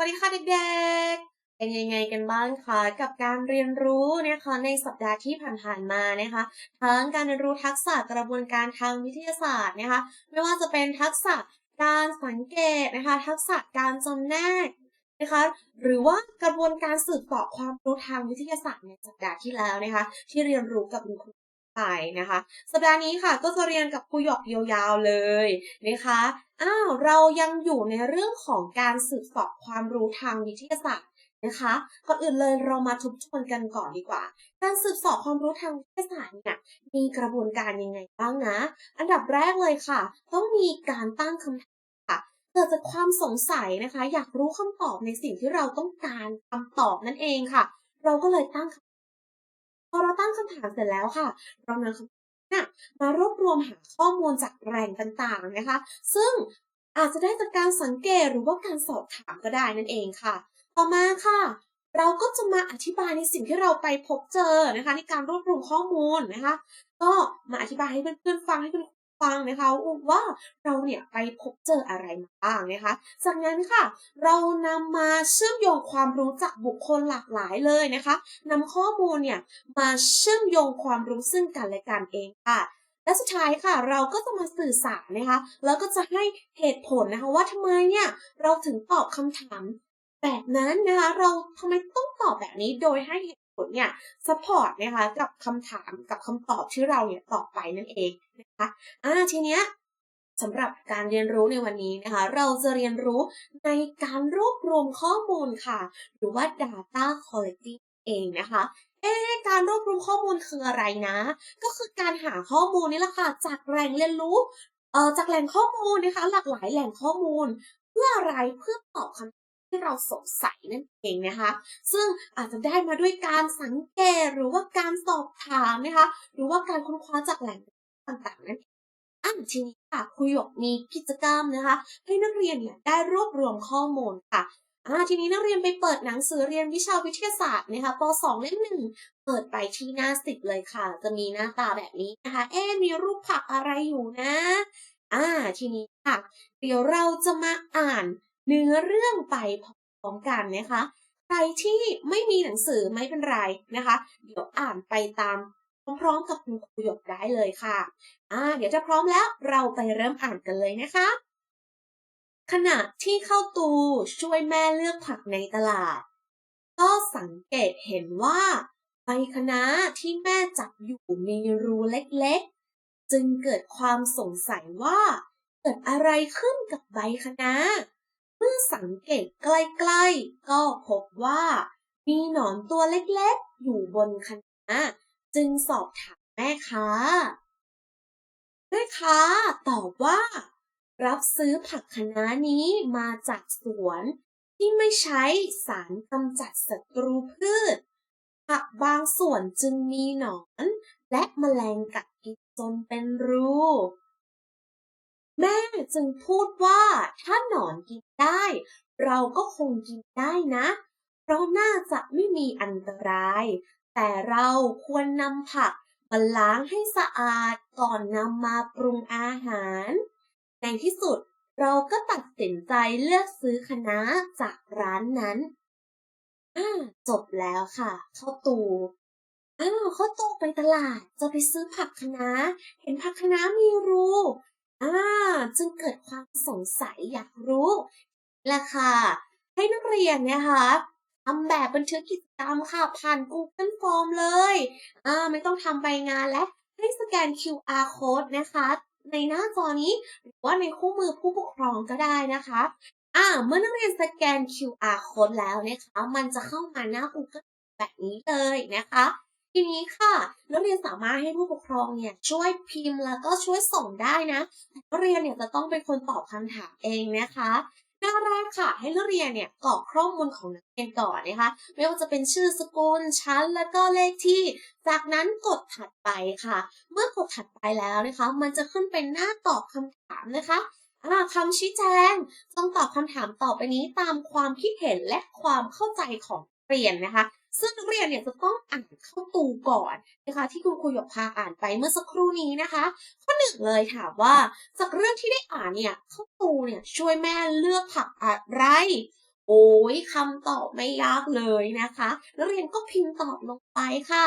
สวัสดีค่ะเด็กๆ เป็นยังไงกันบ้างคะกับการเรียนรู้นะคะในสัปดาห์ที่ผ่านๆมานะคะทั้งการเรียนรู้ทักษะกระบวนการทางวิทยาศาสตร์นะคะไม่ว่าจะเป็นทักษะการสังเกตนะคะทักษะการจำแนกนะคะหรือว่ากระบวนการสืบเสาะความรู้ทางวิทยาศาสตร์ในสัปดาห์ที่แล้วนะคะที่เรียนรู้กับคุณครู ไปนะคะ สัปดาห์นี้ค่ะก็จะเรียนกับครูหยอกยาวๆเลยนะคะอ้าวเรายังอยู่ในเรื่องของการสืบสาะความรู้ทางวิทยาศาสตร์นะคะก่อนอื่นเลยเรามาทบทวนกันก่อนดีกว่า การสืบสาะความรู้ทางวิทยาศาสตร์เนี่ยมีกระบวนการยังไงบ้างนะ อันดับแรกเลยค่ะ ต้องมีการตั้งคำถามค่ะเกิดจากความสงสัยนะคะ อยากรู้คำตอบในสิ่งที่เราต้องการคำตอบนั่นเองค่ะ เราก็เลยตั้งคำ พอเราตั้งคำถามเสร็จแล้วค่ะ เรานำคำถามมารวบรวมหาข้อมูลจากแหล่งต่างๆนะคะ ซึ่งอาจจะได้จากการสังเกตหรือว่าการสอบถามก็ได้นั่นเองค่ะ ต่อมาค่ะ เราก็จะมาอธิบายในสิ่งที่เราไปพบเจอนะคะ ในการรวบรวมข้อมูลนะคะ ก็มาอธิบายให้เพื่อนๆฟังให้คุณ ฟังนะคะว่าเราเนี่ยไปพบเจออะไรมาบ้างนะคะ จากนั้นค่ะ เรานำมาเชื่อมโยงความรู้จากบุคคลหลากหลายเลยนะคะนำข้อมูลเนี่ยมาเชื่อมโยงความรู้ซึ่งกันและกันเองค่ะและสุดท้ายค่ะเราก็จะมาสื่อสารนะคะ แล้วก็จะให้เหตุผลนะคะว่าทำไมเนี่ยเราถึงตอบคำถามแบบนั้นนะคะ เราทำไมต้องตอบแบบนี้โดยให้เหตุ ผลเนี่ยสปอร์ตนะคะกับคำถามกับคำตอบที่เราเนี่ยตอบไปนั่นเองนะคะอ่าทีเนี้ยสำหรับการเรียนรู้ในวันนี้นะคะ เราจะเรียนรู้ในการรวบรวมข้อมูลค่ะ หรือว่า data collecting เองนะคะเอ๊การรวบรวมข้อมูลคืออะไรนะ ก็คือการหาข้อมูลนี่แหละค่ะ จากแหล่งเรียนรู้เอ่อจากแหล่งข้อมูลนะคะ หลากหลายแหล่งข้อมูล เพื่ออะไรเพื่อตอบคำ ที่เราสงสัยนั่นเองนะคะ ซึ่งอาจจะได้มาด้วยการสังเกตหรือว่าการสอบถามนะคะ หรือว่าการค้นคว้าจากแหล่งต่างๆนั่นเองอะทีนี้ค่ะครูหยกมีกิจกรรมนะคะ ให้นักเรียนเนี่ยได้รวบรวมข้อมูลค่ะอ่าทีนี้นักเรียนไปเปิดหนังสือเรียนวิชาวิทยาศาสตร์นะคะป .2 เล่มหนึ่งเปิดไปที่หน้าสิบเลยค่ะ จะมีหน้าตาแบบนี้นะคะ เอ๊มีรูปผักอะไรอยู่นะ อ่า ทีนี้ค่ะ เดี๋ยวเราจะมาอ่าน เนื้อเรื่องไปพร้อมกันนะคะ ใครที่ไม่มีหนังสือไม่เป็นไรนะคะ เดี๋ยวอ่านไปตามพร้อมๆกับคุณครูหยกได้เลยค่ะ อ่า เดี๋ยวจะพร้อมแล้วเราไปเริ่มอ่านกันเลยนะคะ ขณะที่เข้าตูช่วยแม่เลือกผักในตลาด ก็สังเกตเห็นว่าใบคะน้าที่แม่จับอยู่มีรูเล็กๆ จึงเกิดความสงสัยว่า เกิดอะไรขึ้นกับใบคะน้า เมื่อสังเกตใกล้ๆ ก็พบว่ามีหนอนตัวเล็กๆ อยู่บนคะน้าจึงสอบถามแม่ค้า แม่ค้าตอบว่า รับซื้อผักคะน้านี้มาจากสวนที่ไม่ใช้สารกำจัดศัตรูพืช ผักบางส่วนจึงมีหนอน และแมลงกัดกินจนเป็นรู แม่จึงพูดว่าถ้าหนอนกินได้ เราก็คงกินได้นะ เพราะน่าจะไม่มีอันตราย แต่เราควรนำผักมาล้างให้สะอาดก่อนนำมาปรุงอาหาร ในที่สุดเราก็ตัดสินใจเลือกซื้อคะน้าจากร้านนั้นอ่าจบแล้วค่ะข้าตูอ้าวข้าตูไปตลาดจะไปซื้อผักคะน้าเห็นผักคะน้ามีรู อ่าจึงเกิดความสงสัยอยากรู้แหละค่ะ ให้นักเรียนเนะคะทำแบบบันทึกกิจกรรมค่ะ ผ่าน Google Form เลยอ่าไม่ต้องทำใบงานและให้สแกน QR code นะคะ ในหน้าจอนี้หรือว่าในคู่มือผู้ปกครองก็ได้นะคะอ่าเมื่อนักเรียนสแกน QR code แล้วนะคะ มันจะเข้ามาหน้า Google แบบนี้เลยนะคะ ทีนี้ค่ะนักเรียนสามารถให้ผู้ปกครองเนี่ยช่วยพิมพ์แล้วก็ช่วยส่งได้นะแต่นักเรียนเนี่ยจะต้องเป็นคนตอบคำถามเองนะคะหน้าแรกค่ะให้นักเรียนเนี่ยกรอกข้อมูลของนักเรียนก่อนนะคะไม่ว่าจะเป็นชื่อสกุลชั้น แล้วก็เลขที่ จากนั้นกดถัดไปค่ะ เมื่อกดถัดไปแล้วนะคะ มันจะขึ้นเป็นหน้าตอบคำถามนะคะคำชี้แจงต้องตอบคำถามต่อไปนี้ตามความคิดเห็นและความเข้าใจของเรียนนะคะ ซึ่งนักเรียนเนี่ยจะต้องอ่านเข้าตูก่อนนะคะ ที่คุณครูหยกพาอ่านไปเมื่อสักครู่นี้นะคะ ข้อหนึ่งเลยถามว่าจากเรื่องที่ได้อ่านเนี่ยเข้าตูเนี่ยช่วยแม่เลือกผักอะไร โอ้ยคำตอบไม่ยากเลยนะคะนักเรียนก็พิมพ์ตอบลงไปค่ะ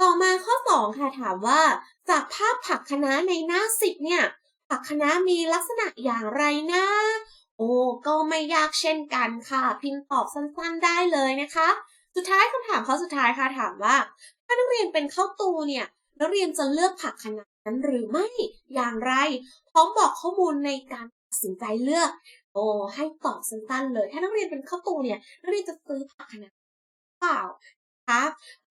ต่อมาข้อ2ค่ะถามว่า จากภาพผักคะน้าในหน้า10เนี่ยผักคะน้ามีลักษณะอย่างไรนะโอ้ก็ไม่ยากเช่นกันค่ะ พิมพ์ตอบสั้นๆได้เลยนะคะ สุดท้ายคำถามข้อสุดท้ายค่ะถามว่า ถ้านักเรียนเป็นข้าวตูเนี่ยนักเรียนจะเลือกผักคะนั้นหรือไม่อย่างไร พร้อมบอกข้อมูลในการตัดสินใจเลือก โอ้ให้ตอบสั้นๆเลย ถ้านักเรียนเป็นข้าวตูเนี่ยนักเรียนจะซื้อผักคะเปล่าคะ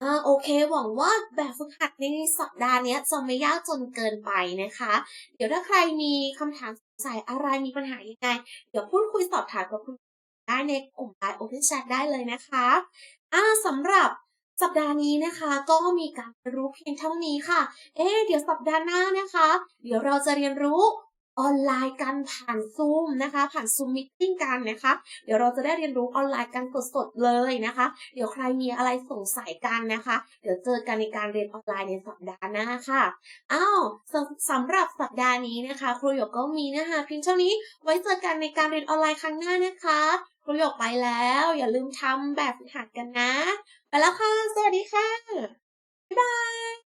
อ่าโอเค หวังว่าแบบฝึกหัดในสัปดาห์นี้จะไม่ยากจนเกินไปนะคะ เดี๋ยวถ้าใครมีคำถามสงสัยอะไรมีปัญหายังไง เดี๋ยวพูดคุยสอบถามกับคุณได้ในกลุ่ม LINE Open Chat ได้เลยนะคะ อ่าสำหรับสัปดาห์นี้นะคะก็มีการเรียนรู้เพียงเท่านี้ค่ะ เอ๊เดี๋ยวสัปดาห์หน้านะคะ เดี๋ยวเราจะเรียนรู้ ออนไลน์กันผ่านซูมนะคะ ผ่านซูมมิทติ้งกันนะคะ เดี๋ยวเราจะได้เรียนรู้ออนไลน์กันสดๆเลยนะคะ เดี๋ยวใครมีอะไรสงสัยกันนะคะ เดี๋ยวเจอกันในการเรียนออนไลน์ในสัปดาห์หน้าค่ะอ้าวสำสำหรับสัปดาห์นี้นะคะ ครูหยกก็มีนะคะเพียงเท่านี้ไว้เจอกันในการเรียนออนไลน์ครั้งหน้านะคะครูหยกไปแล้ว อย่าลืมทำแบบฝึกหัดกันนะ ไปแล้วค่ะ สวัสดีค่ะบ๊ายบาย